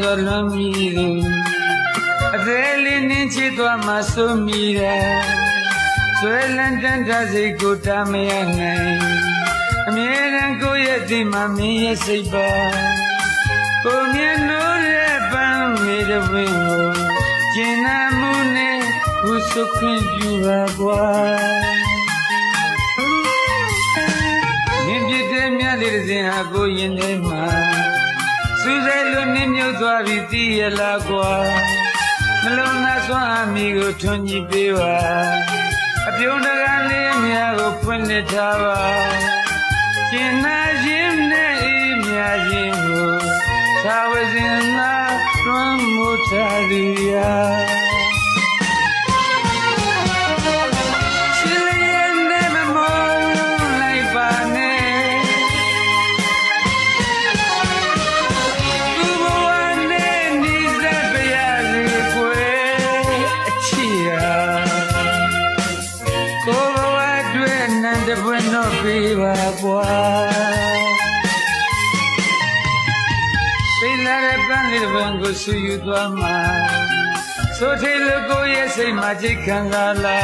တွေ့တည်းနေ့ရမြစွာလွန်မြည်သူအသေးလေးနင်းချစ်သွားမှစိုးမိတယ်ဆွဲလန်းတန်းတစိတ်ကိုတာမရနိုင်အမြဲတမ်းကိုယ့်ရဲ့ဒီမှာမင်းရဲ့စိတ်ပါကိုမြင်လို့ရဲ့ပန်းမေတဝင်းကိုကျင်နာမှုနဲ့ခုစုခွင့်ပြုပါကွာမြင်ပြတဲ့မြတ်လေးတစ်စင်ဟာကိုရင်ထဲမှာ စူးစိုက်လို့နင်းမြုပ်သွားပြီသိရလားကွာမလုံးသားစွမ်းအမိကိုထွန်ကြည့်ပေးပါအပြုံးတကားလေးများကိုဖွင့်လှစ်ထားပါကျင်နာခြင်းနဲ့အေးမြခြင်းကိုသာဝစဉ်သာလွန်မှုထားရရာရှ အတွက်နန္တပွင့်တော့ပေးပါကွာပိလာတဲ့ပန်းလေးတစ်ပန်းကိုဆူယူသွားမှာဆိုထေလို့ကိုရဲ့စိတ်မှာချိတ်ခံစားလာ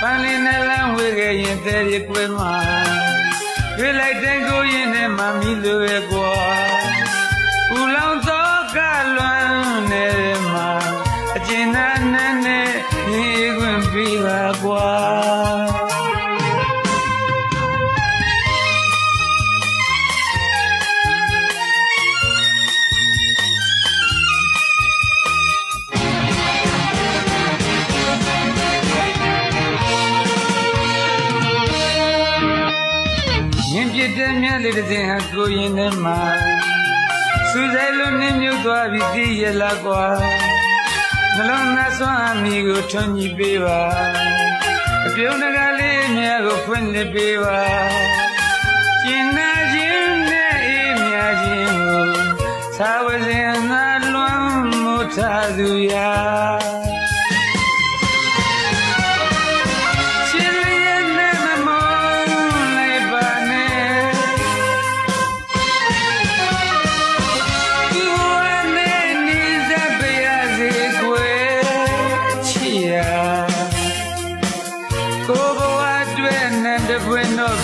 ပန်းလေးနဲ့လမ်းဝေခဲ့ရင်တဲ့ရကွယ်မှာတွေ့လိုက်တဲ့ကိုရင်နဲ့မမီလိုရဲ့ကွာဦးလောင်သောကလွမ်းနေမှာအကျဉ်းနာနဲ့နဲ့ညီခွင့်ပြီးပါကွာ ပြတဲ့မြတ်လေးတစ်စင်ဟာကိုရင်ထဲမှာစူးစိုက်လို့နင်းမြုပ်သွားပြီသိရလားကွာနှလုံးသားစွမ်းအမိကိုထွန်ကြည့်ပေးပါအပြုံးတကားလေးများကိုဖွင့်လှစ်ပေးပါကျင်နာခြင်းနဲ့အေးမြခြင်းကိုသာဝစဉ်သာလွန်မှုထားသူရာရှ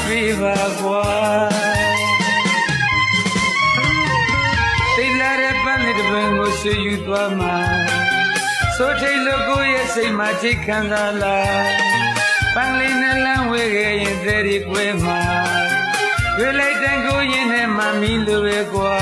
ပွင့်တော့ပြပါကွာတိတ်လာတဲ့ပန်းလေးတစ်ပင်ကိုဆွေယူသွားမှာဆိုထိတ်လို့ကိုယ့်ရဲ့စိတ်မှာချိတ်ခံစားလာပန်းလေးနဲ့လမ်းဝေခဲ့ရင်တဲ့ဒီကွယ်မှာတွေ့လိုက်တဲ့ကိုရင်နဲ့မမီလိုပဲကွာ